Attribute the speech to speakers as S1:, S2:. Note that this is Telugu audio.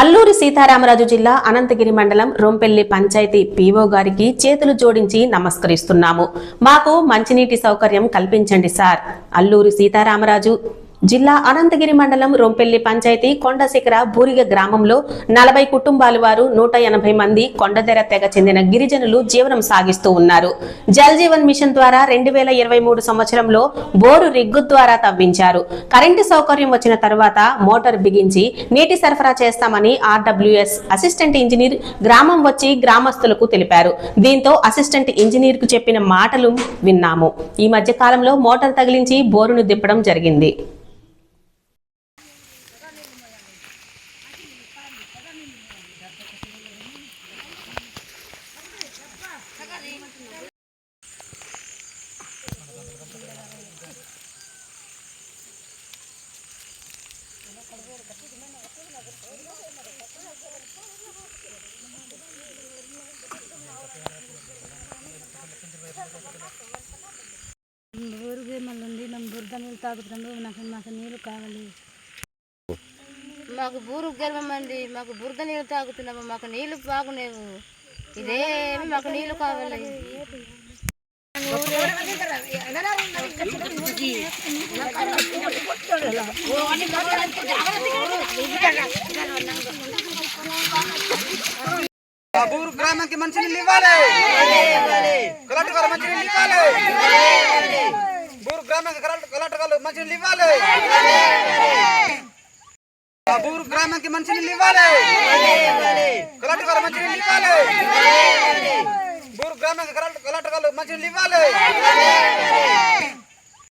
S1: అల్లూరి సీతారామరాజు జిల్లా అనంతగిరి మండలం రొంపెల్లి పంచాయతీ పీఓ గారికి చేతులు జోడించి నమస్కరిస్తున్నాము. మాకు మంచినీటి సౌకర్యం కల్పించండి సార్. అల్లూరి సీతారామరాజు జిల్లా అనంతగిరి మండలం రొంపెల్లి పంచాయతీ కొండశిఖర బూరిగ గ్రామంలో నలభై కుటుంబాల వారు నూట ఎనభై మంది కొండదెర తెగ చెందిన గిరిజనులు జీవనం సాగిస్తూ ఉన్నారు. జల్ జీవన్ మిషన్ ద్వారా రెండు వేల ఇరవై మూడు సంవత్సరంలో బోరు రిగ్గు ద్వారా తవ్వించారు. కరెంటు సౌకర్యం వచ్చిన తర్వాత మోటార్ బిగించి నీటి సరఫరా చేస్తామని ఆర్డబ్ల్యూఎస్ అసిస్టెంట్ ఇంజనీర్ గ్రామం వచ్చి గ్రామస్తులకు తెలిపారు. దీంతో అసిస్టెంట్ ఇంజనీర్కు చెప్పిన మాటలు విన్నాము. ఈ మధ్య కాలంలో మోటార్ తగిలించి బోరును దిప్పడం జరిగింది.
S2: ನಮ್ಮ ಊರಿಗೆ ಮಲ್ಲೊಂದು ನಮ್ಮ ಬುರ್ದ ನೀರು ತಾಗಬೇಕಂದ್ರೆ ನಾಲ್ಕು ನಾಲ್ಕು ನೀರು ಕಾಗಲಿ
S3: మాకు బూరు గెలవమంది మాకు బురద నీళ్ళు తాగుతున్నాము మాకు నీళ్ళు బాగునేవు. ఇదేమి మాకు నీళ్ళు కావాలి.
S4: బాబూరు గ్రామానికి మంచి నీళ్ళు ఇవ్వాలి. మంచి నీళ్ళు ఇవ్వాలి. బూరు గ్రామానికి కలెక్టర్ మంచి నీళ్ళు ఇవ్వాలి. బాబూరు గ్రామానికి మంచి నీళ్ళు ఇవ్వాలి. కలెక్టర్ గారు మంచి నీళ్ళు ఇవ్వాలి. బూరు గ్రామానికి కలెక్టర్ గారు మంచి నీళ్ళు ఇవ్వాలి.